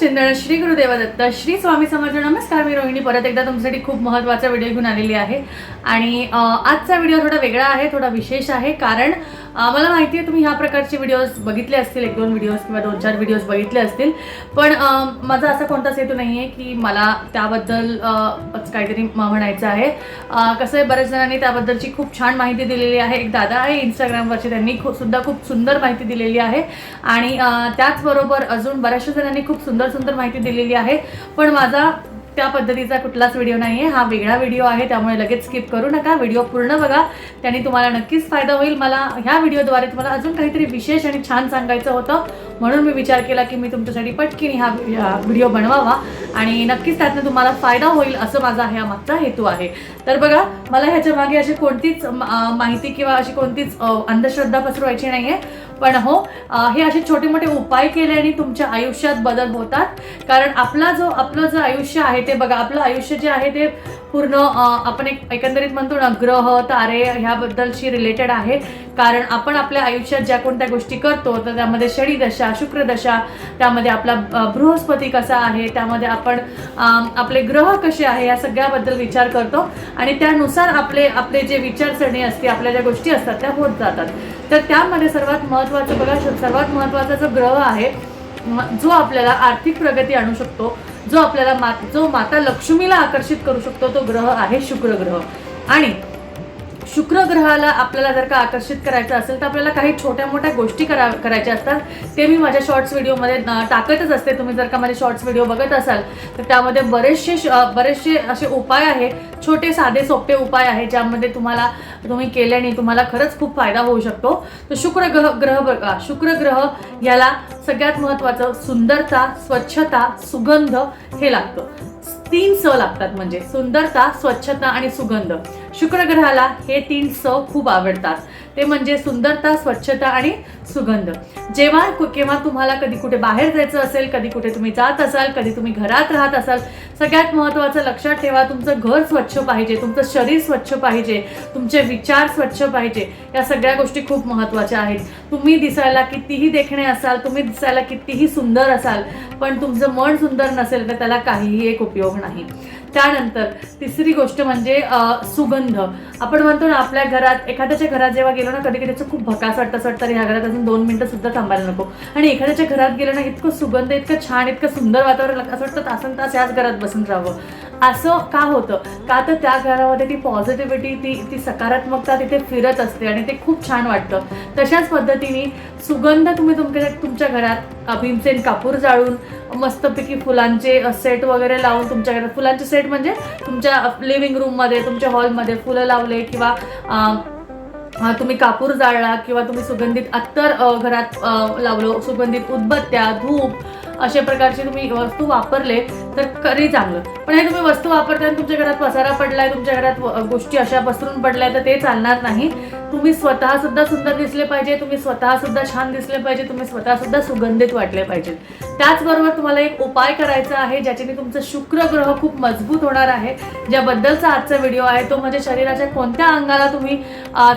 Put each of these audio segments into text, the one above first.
चिंतन श्री गुरुदेव दत्त श्री स्वामी समर्थ नमस्कार मी रोहिणी. परत एकदा तुमच्यासाठी खूप महत्त्वाचा व्हिडिओ घेऊन आलेली आहे. आणि आजचा व्हिडिओ थोडा वेगळा आहे थोडा विशेष आहे. कारण मला माहिती आहे तुम्ही ह्या प्रकारचे व्हिडिओज बघितले असतील एक दोन व्हिडिओज किंवा दोन चार व्हिडिओज बघितले असतील. पण माझा असा कोणताच हेतू नाही आहे की मला त्याबद्दल काहीतरी म्हणायचं आहे. कसं आहे बऱ्याच जणांनी त्याबद्दलची खूप छान माहिती दिलेली आहे. एक दादा आहे इंस्टाग्रामवरची त्यांनी खूप सुद्धा खूप सुंदर माहिती दिलेली आहे. आणि त्याचबरोबर अजून बऱ्याचशा जणांनी खूप सुंदर सुंदर माहिती दिलेली आहे. पण माझा त्या पद्धतीचा कुठलाच व्हिडिओ नाही आहे हा वेगळा व्हिडिओ आहे त्यामुळे लगेच स्किप करू नका. व्हिडिओ पूर्ण बघा. त्याने तुम्हाला नक्कीच फायदा होईल. मला ह्या व्हिडिओद्वारे तुम्हाला अजून काहीतरी विशेष आणि छान सांगायचं होतं. म्हणून मी विचार केला की मी तुमच्यासाठी पटकीने हा व्हिडिओ बनवावा. आणि नक्कीच त्यातनं तुम्हाला फायदा होईल असं माझा ह्या मागचा हेतू आहे. तर बघा मला ह्याच्या मागे अशी कोणतीच माहिती किंवा अशी कोणतीच अंधश्रद्धा पसरवायची नाही आहे पण हो हे असे छोटे मोठे उपाय केल्याने तुमच्या आयुष्यात बदल होतात. कारण आपला जो आपलं जो आयुष्य आहे ते बघा आपलं आयुष्य जे आहे ते पूर्ण आपण एक एकंदरीत म्हणतो ना ग्रह तारे ह्याबद्दलशी रिलेटेड आहे. कारण आपण आपल्या आयुष्यात ज्या कोणत्या गोष्टी करतो तर त्यामध्ये शनीदशा शुक्रदशा त्यामध्ये आपला बृहस्पती कसा आहे त्यामध्ये आपण आपले ग्रह कसे आहे या सगळ्याबद्दल विचार करतो. आणि त्यानुसार आपले आपले जे विचारसरणी असते आपल्या ज्या गोष्टी असतात त्या होत जातात. तर त्यामध्ये सर्वात महत्त्वाचं बघा सर्वात महत्त्वाचा जो ग्रह आहे म- जो आपल्याला आर्थिक प्रगती आणू शकतो जो आपल्याला मात जो माता लक्ष्मीला आकर्षित करू शकतो तो ग्रह आहे शुक्र ग्रह. आणि शुक्र ग्रहाला आपल्याला जर का आकर्षित करायचं असेल तर आपल्याला काही छोट्या मोठ्या गोष्टी करा करायच्या असतात. ते मी माझ्या शॉर्ट्स व्हिडिओमध्ये टाकतच असते. तुम्ही जर का माझे शॉर्ट्स व्हिडिओ बघत असाल तर त्यामध्ये बरेचसे बरेचसे असे उपाय आहेत. छोटे साधे सोपे उपाय आहे ज्यामध्ये तुम्हाला तुम्ही केल्याने तुम्हाला खरंच खूप फायदा होऊ शकतो. तर शुक्र ग्रह ग्रह बघा. शुक्र ग्रह याला सगळ्यात महत्त्वाचं सुंदरता स्वच्छता सुगंध हे लागतं. तीन स लागतात म्हणजे सुंदरता स्वच्छता आणि सुगंध. शुक्रग्रहाला हे तीन सव खूप आवडतात. ते म्हणजे सुंदरता स्वच्छता आणि सुगंध. जेव्हा केव्हा तुम्हाला कधी कुठे बाहेर जायचं असेल कधी कुठे तुम्ही जात असाल कधी तुम्ही घरात राहत असाल सगळ्यात महत्त्वाचं लक्षात ठेवा तुमचं घर स्वच्छ पाहिजे तुमचं शरीर स्वच्छ पाहिजे तुमचे विचार स्वच्छ पाहिजे या सगळ्या गोष्टी खूप महत्त्वाच्या आहेत. तुम्ही दिसायला कितीही देखणे असाल तुम्ही दिसायला कितीही सुंदर असाल पण तुमचं मन सुंदर नसेल तर त्याला काहीही एक उपयोग नाही. त्यानंतर तिसरी गोष्ट म्हणजे सुगंध. आपण म्हणतो ना आपल्या घरात एखाद्याच्या घरात जेव्हा गेलो ना कधी कधी त्याचं खूप भकास वाटतं असं वाटतं ह्या घरात अजून दोन मिनटं सुद्धा थांबायला नको. आणि एखाद्याच्या घरात गेलं ना इतकं सुगंध इतकं छान इतकं सुंदर वातावरण असं वाटतं तासन तास याच घरात बसून राहावं. असं का होतं? का तर त्या घरामध्ये ती पॉझिटिव्हिटी ती ती सकारात्मकता तिथे फिरत असते आणि ते खूप छान वाटतं. तशाच पद्धतीने सुगंध तुम्ही तुमच्या तुमच्या घरात भीमसेन कापूर जाळून मस्तपैकी फुलांचे सेट वगैरे लावून तुमच्या घरात फुलांचे सेट म्हणजे तुमच्या लिव्हिंग रूममध्ये तुमच्या हॉलमध्ये फुलं लावले किंवा तुम्ही कापूर जाळला किंवा तुम्ही सुगंधित अत्तर घरात लावलो सुगंधित उदबत्त्या धूप अशा प्रकारचे तुम्ही वस्तू वापरले तर खरी चांगलं. पण हे तुम्ही वस्तू वापरताना तुमच्या घरात पसारा पडलाय तुमच्या घरात गोष्टी अशा पसरून पडल्या तर ते चालणार नाही. तुम्ही स्वतः सुद्धा सुंदर दिसले पाहिजे तुम्ही स्वतः सुद्धा छान दिसले पाहिजे तुम्ही स्वतः सुद्धा सुगंधित वाटले पाहिजे. त्याचबरोबर तुम्हाला एक उपाय करायचा आहे ज्याच्याने तुमचं शुक्र ग्रह खूप मजबूत होणार आहे. ज्याबद्दलचा आजचा व्हिडिओ आहे तो म्हणजे शरीराच्या कोणत्या अंगाला तुम्ही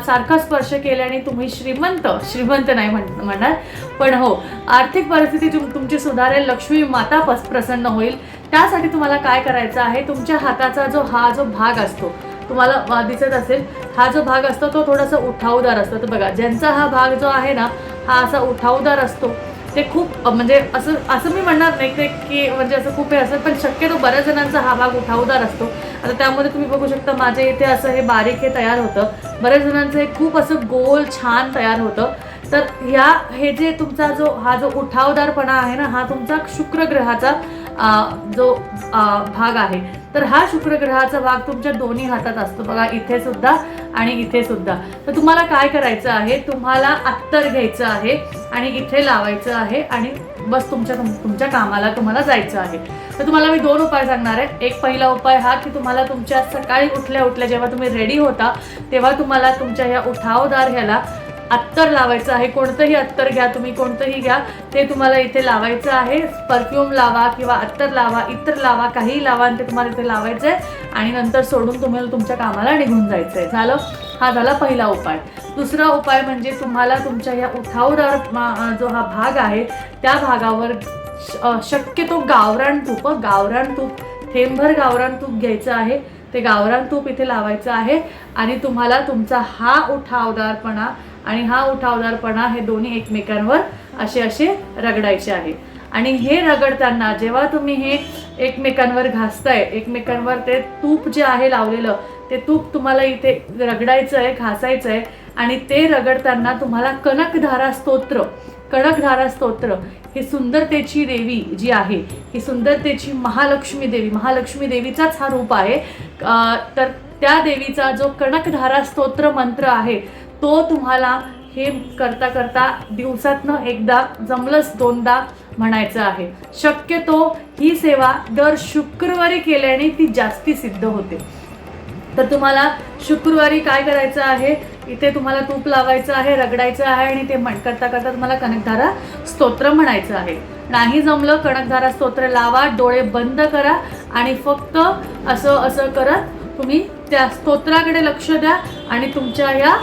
सारखा स्पर्श केल्याने तुम्ही श्रीमंत श्रीमंत नाही म्हण- म्हणणार. पण हो आर्थिक परिस्थिती तुम- तुमची सुधारेल लक्ष्मी माता पस- प्रसन्न होईल. त्यासाठी तुम्हाला काय करायचं आहे तुमच्या हाताचा जो हा जो भाग असतो तुम्हाला दिसत असेल हा जो भाग असतो तो थोडासा उठावदार असतो. तर बघा ज्यांचा हा भाग जो आहे ना हा असा उठावदार असतो. ते खूप म्हणजे असं असं मी म्हणणार नाही की की म्हणजे असं खूप हे असं पण शक्यतो बऱ्याच जणांचा हा भाग उठावदार असतो. आता त्यामध्ये तुम्ही बघू शकता माझ्या इथे असं हे बारीक हे तयार होतं. बऱ्याच जणांचं हे खूप असं गोल छान तयार होतं. तर ह्या हे जे तुमचा जो हा जो उठावदारपणा आहे ना हा तुमचा शुक्रग्रहाचा जो भाग आहे. तर हा शुक्र ग्रहाचा भाग तुमच्या दोन्ही हातात असतो. बघा इथे सुद्धा आणि इथे सुद्धा. तर तुम्हाला काय करायचं आहे? तुम्हाला अत्तर घ्यायचं आहे आणि इथे लावायचं आहे आणि बस तुमच्या तुमच्या कामाला तुम्हाला जायचं आहे. तर तुम्हाला मी दोन उपाय सांगणार आहे. एक पहिला उपाय हा की तुम्हाला तुमच्या सकाळी उठल्या उठल्या जेव्हा तुम्ही रेडी होता तेव्हा तुम्हाला तुमच्या ह्या उठावदार ह्याला अत्तर लावायचं आहे. कोणतंही अत्तर घ्या तुम्ही कोणतंही घ्या. ते तुम्हाला इथे लावायचं आहे. परफ्यूम लावा किंवा अत्तर लावा इतर लावा काहीही लावा आणि ते तुम्हाला इथे लावायचं आहे आणि नंतर सोडून तुम्हाला तुमच्या कामाला निघून जायचं आहे झालं? हा झाला पहिला उपाय. दुसरा उपाय म्हणजे तुम्हाला तुमच्या या उठावदार जो हा भाग आहे त्या भागावर श- शक्यतो गावरान तूप गावरान तूप थेंबभर गावरान तूप घ्यायचं आहे. ते गावरान तूप इथे लावायचं आहे. आणि तुम्हाला तुमचा हा उठावदारपणा आणि हा उठावदारपणा हे दोन्ही एकमेकांवर असे असे रगडायचे आहे आणि हे रगडताना जेव्हा तुम्ही हे एकमेकांवर घासताय एकमेकांवर ते तूप जे आहे लावलेलं ते तूप तुम्हाला इथे रगडायचं आहे घासायचं आहे आणि ते रगडताना तुम्हाला कनकधारा स्तोत्र कणकधारा स्तोत्र ही सुंदरतेची देवी जी आहे ही सुंदरतेची महालक्ष्मी देवी महालक्ष्मी देवीचाच हा रूप आहे. तर त्या देवीचा जो कणकधारा स्तोत्र मंत्र आहे तो तुम्हाला हे करता करता दिवसातनं एकदा जमलंच दोनदा म्हणायचं आहे. शक्यतो ही सेवा दर शुक्रवारी केल्याने ती जास्ती सिद्ध होते. तर तुम्हाला शुक्रवारी काय करायचं आहे? इथे तुम्हाला तूप लावायचं आहे रगडायचं आहे आणि ते म्हण करता करता तुम्हाला कणकधारा स्तोत्र म्हणायचं आहे. नाही जमलं कणकधारा स्तोत्र लावा डोळे बंद करा आणि फक्त असं असं करत तुम्ही त्या स्तोत्राकडे लक्ष द्या आणि तुमच्या ह्या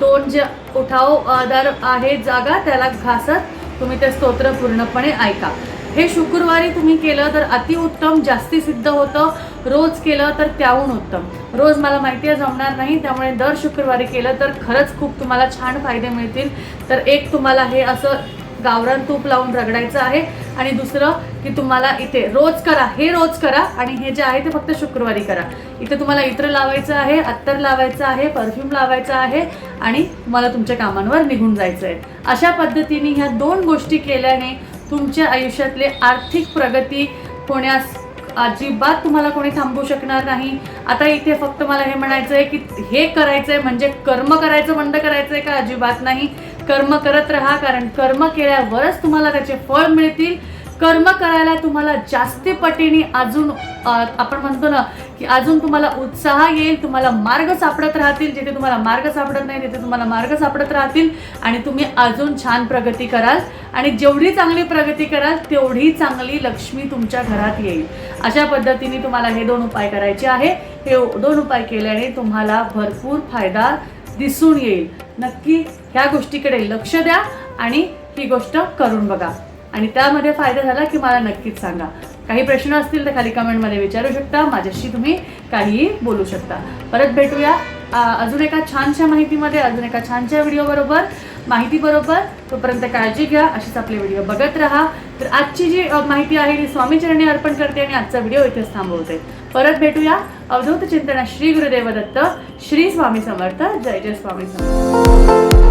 दोन जे उठाव आहे जागा त्याला घासत तुम्ही ते स्तोत्र पूर्णपणे ऐका. हे शुक्रवारी तुम्ही केलं तर अतिउत्तम जास्ती सिद्ध होतं. रोज केलं तर त्याहून उत्तम. रोज मला माहिती आहे जमणार नाही त्यामुळे दर शुक्रवारी केलं तर खरंच खूप तुम्हाला छान फायदे मिळतील. तर एक तुम्हाला हे असं गावरान तूप लावून रगडायचं आहे. आणि दुसरं की तुम्हाला इथे रोज करा हे रोज करा आणि हे जे आहे ते फक्त शुक्रवारी करा. इथे तुम्हाला इत्र लावायचं आहे अत्तर लावायचं आहे परफ्यूम लावायचं आहे आणि तुम्हाला तुमच्या कामांवर निघून जायचं आहे अशा पद्धतीने ह्या दोन गोष्टी केल्याने तुमच्या आयुष्यातले आर्थिक प्रगती होण्यास अजिबात तुम्हाला कोणी थांबवू शकणार नाही. आता इथे फक्त मला हे म्हणायचं आहे की हे करायचं आहे म्हणजे कर्म करायचं बंद करायचं आहे का? अजिबात नाही. कर्म करत राहा कारण कर्म केल्यावरच तुम्हाला त्याचे फळ मिळतील. कर्म करायला तुम्हाला जास्ती पटीने अजून आपण म्हणतो ना की अजून तुम्हाला उत्साह येईल तुम्हाला मार्ग सापडत राहतील. जिथे तुम्हाला मार्ग सापडत नाही तिथे तुम्हाला मार्ग सापडत राहतील. आणि तुम्ही अजून छान प्रगती कराल. आणि जेवढी चांगली प्रगती कराल तेवढी चांगली लक्ष्मी तुमच्या घरात येईल. अशा पद्धतीने तुम्हाला हे दोन उपाय करायचे आहे. हे दोन उपाय केल्याने तुम्हाला भरपूर फायदा दिसून येईल. नक्की ह्या गोष्टीकडे लक्ष द्या आणि ही गोष्ट करून बघा. आणि त्यामध्ये फायदा झाला की मला नक्कीच सांगा. काही प्रश्न असतील तर खाली कमेंटमध्ये विचारू शकता. माझ्याशी तुम्ही काहीही बोलू शकता. परत भेटूया. अजून एका छानशा माहितीमध्ये अजून एका छानशा व्हिडिओ माहितीबरोबर माहिती बरोबर तोपर्यंत काळजी घ्या अशीच आपले व्हिडिओ बघत राहा. तर आजची जी माहिती आहे ती स्वामीचरणी अर्पण करते आणि आजचा व्हिडिओ इथेच थांबवते. परत भेटूया. अवधूत चिंतना श्री गुरुदेव दत्त श्री स्वामी समर्थ जय जय स्वामी समर्थ.